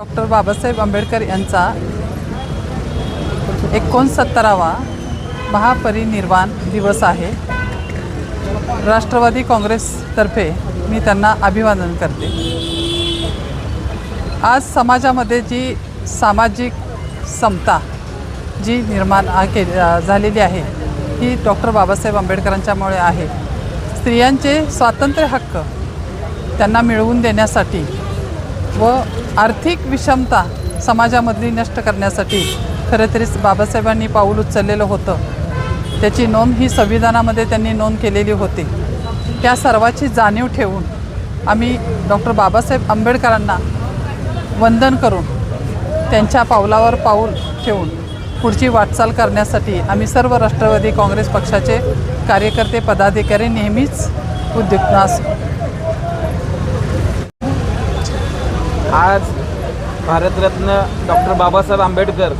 doctor Babasaheb Ambedkar यांचा एकोणसत्तरावा महापरिनिर्वाण दिवस आहे. राष्ट्रवादी काँग्रेसतर्फे मी त्यांना अभिवादन करते. आज समाजामध्ये जी सामाजिक समता जी निर्माण के झालेली आहे ही डॉक्टर बाबासाहेब आंबेडकरांच्यामुळे आहे. स्त्रियांचे स्वातंत्र्य हक्क त्यांना मिळवून देण्यासाठी व आर्थिक विषमता समाजामधली नष्ट करण्यासाठी खरं तरी बाबासाहेबांनी पाऊल उचललेलं होतं. त्याची नोंद ही संविधानामध्ये त्यांनी नोंद केलेली होती. त्या सर्वाची जाणीव ठेवून आम्ही डॉक्टर बाबासाहेब आंबेडकरांना वंदन करून त्यांच्या पावलावर पाऊल ठेवून पुढची वाटचाल करण्यासाठी आम्ही सर्व राष्ट्रवादी काँग्रेस पक्षाचे कार्यकर्ते पदाधिकारी नेहमीच उद्युक्त असू. आज भारतरत्न डॉक्टर बाबासाहेब आंबेडकर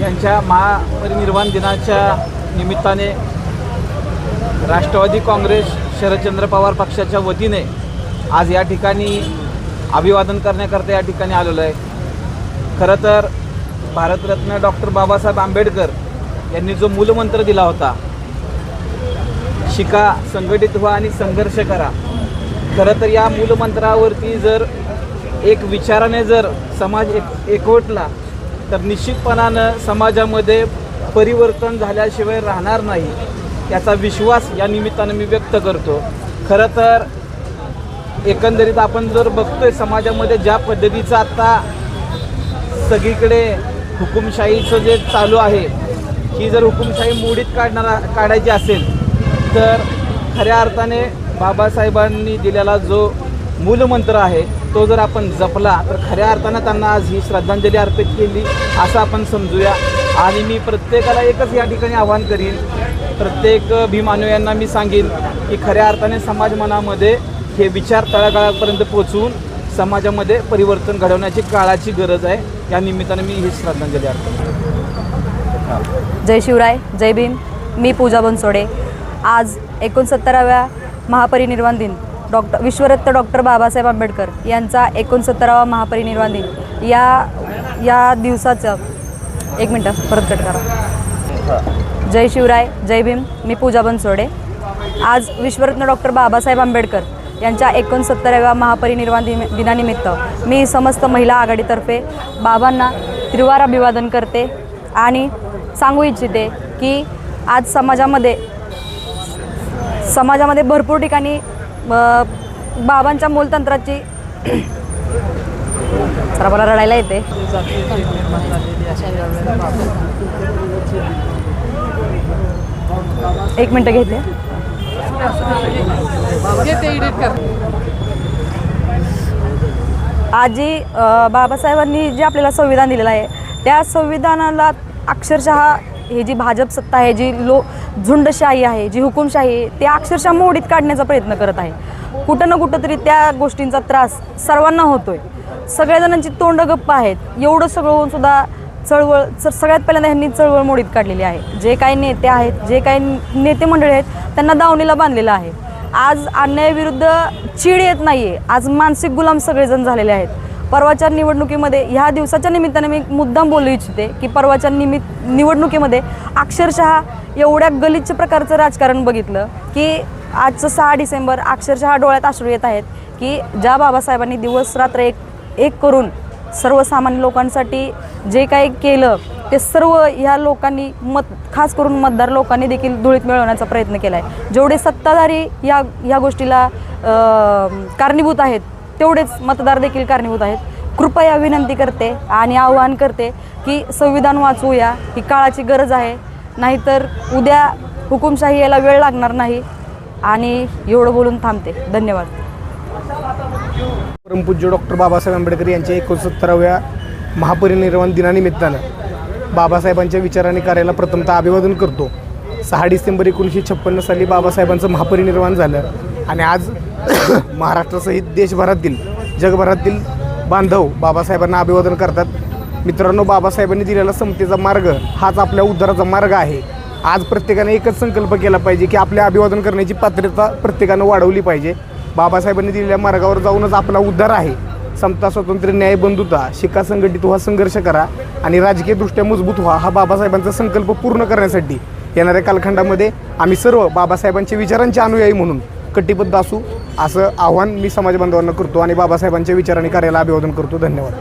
यांच्या महापरिनिर्वाण दिनाच्या निमित्ताने राष्ट्रवादी काँग्रेस शरदचंद्र पवार पक्षाच्या वतीने आज या ठिकाणी अभिवादन करण्याकरता या ठिकाणी आलेलो आहे. खरं तर भारतरत्न डॉक्टर बाबासाहेब आंबेडकर यांनी जो मूलमंत्र दिला होता शिका संघटित व्हा आणि संघर्ष करा. खरं तर या मूलमंत्रावरती जर एक विचाराने जर समाज एक एकवटला तर निश्चितपणानं समाजामध्ये परिवर्तन झाल्याशिवाय राहणार नाही याचा विश्वास या निमित्तानं मी व्यक्त करतो. खरं तर एकंदरीत आपण जर बघतोय समाजामध्ये ज्या पद्धतीचं आत्ता सगळीकडे हुकुमशाहीचं जे चालू आहे ही जर हुकुमशाही मोडीत काढणारा काढायची असेल तर खऱ्या अर्थाने बाबासाहेबांनी दिलेला जो मूलमंत्र आहे तो जर आपण जपला तर खऱ्या अर्थानं त्यांना आज ही श्रद्धांजली अर्पित केली असं आपण समजूया. आणि मी प्रत्येकाला एकच या ठिकाणी आवाहन करीन. प्रत्येक भीमानव्यांना मी सांगेन की खऱ्या अर्थाने समाज मनामध्ये हे विचार तळागाळापर्यंत पोचवून समाजामध्ये परिवर्तन घडवण्याची काळाची गरज आहे. या निमित्ताने मी ही श्रद्धांजली अर्पण जय शिवराय जय भीम. मी पूजा बनसोडे. आज एकोणसत्तराव्या महापरिनिर्वाण दिन. डॉक्टर विश्वरत्न डॉक्टर बाबासाहेब आंबेडकर यांचा एकोणसत्तरावा महापरिनिर्वाण दिन. या या दिवसाचं एक मिनटं परत कट करा. जय शिवराय जय भीम मी पूजा बनसोडे. आज विश्वरत्न डॉक्टर बाबासाहेब आंबेडकर यांच्या एकोणसत्तराव्या महापरिनिर्वाण दिन दिनानिमित्त मी समस्त महिला आघाडीतर्फे बाबांना त्रिवार अभिवादन करते आणि सांगू इच्छिते की आज समाजामध्ये समाजामध्ये भरपूर ठिकाणी बाबांच्या मूलतंत्राची जरा मला रडायला येते. एक मिनटं घेते आजी बाबासाहेबांनी जे आपल्याला संविधान दिलेलं आहे त्या संविधानाला अक्षरशः हे जी भाजप सत्ता आहे जी लो झुंडशाही आहे जी हुकुमशाही आहे ते अक्षरशः मोडीत काढण्याचा प्रयत्न करत आहे. कुठं ना कुठं तरी त्या गोष्टींचा त्रास सर्वांना होतोय. सगळ्या जणांची तोंड गप्प आहेत. एवढं सगळं होऊन सुद्धा चळवळ सगळ्यात पहिल्यांदा ह्यांनी चळवळ मोडीत काढलेली आहे. जे काही नेते आहेत जे काही नेते मंडळी आहेत त्यांना दावणीला बांधलेलं आहे. आज अन्यायाविरुद्ध चीड येत नाही आहे आज मानसिक गुलाम सगळेजण झालेले आहेत. परवाच्या निवडणुकीमध्ये ह्या दिवसाच्या निमित्ताने मी मुद्दाम बोलू इच्छिते की परवाच्या निमित्त निवडणुकीमध्ये अक्षरशः एवढ्या गलिच्छ प्रकारचं राजकारण बघितलं की आजचं सहा डिसेंबर अक्षरशः डोळ्यात अश्रू येत आहेत की ज्या बाबासाहेबांनी दिवस रात्र एक एक करून सर्वसामान्य लोकांसाठी जे काही केलं ते सर्व ह्या लोकांनी मत खास करून मतदार लोकांनी देखील धुळीत मिळवण्याचा प्रयत्न केला आहे जेवढे सत्ताधारी या ह्या गोष्टीला कारणीभूत आहेत तेवढेच मतदार देखील कारणीभूत आहेत. कृपया विनंती करते आणि आवाहन करते की संविधान वाचवूया ही काळाची गरज आहे. नाहीतर उद्या हुकुमशाही याला वेळ लागणार नाही आणि एवढं बोलून थांबते. धन्यवाद. परमपूज्य डॉक्टर बाबासाहेब आंबेडकर यांच्या एकोणसत्तराव्या महापरिनिर्वाण दिनानिमित्तानं बाबासाहेबांच्या विचाराने कार्याला प्रथमतः अभिवादन करतो. सहा डिसेंबर एकोणीसशे छप्पन्न साली बाबासाहेबांचं महापरिनिर्वाण झालं आणि आज महाराष्ट्रासहित देशभरातील जगभरातील बांधव बाबासाहेबांना अभिवादन करतात. मित्रांनो बाबासाहेबांनी दिलेला समतेचा मार्ग हाच आपल्या उद्धाराचा मार्ग आहे. आज प्रत्येकाने एकच संकल्प केला पाहिजे की आपल्या अभिवादन करण्याची पात्रता प्रत्येकानं वाढवली पाहिजे. बाबासाहेबांनी दिलेल्या मार्गावर जाऊनच आपला उद्धार आहे. समता स्वातंत्र्य न्याय बंधुता शिका संघटित व्हा संघर्ष करा आणि राजकीयदृष्ट्या मजबूत व्हा हा बाबासाहेबांचा संकल्प पूर्ण करण्यासाठी येणाऱ्या कालखंडामध्ये आम्ही सर्व बाबासाहेबांच्या विचारांचे अनुयायी म्हणून कटिबद्ध असू असं आव्हान मी समाज बांधवांना करतो आणि बाबासाहेबांच्या विचारांनी कार्याला अभिवादन करतो. धन्यवाद.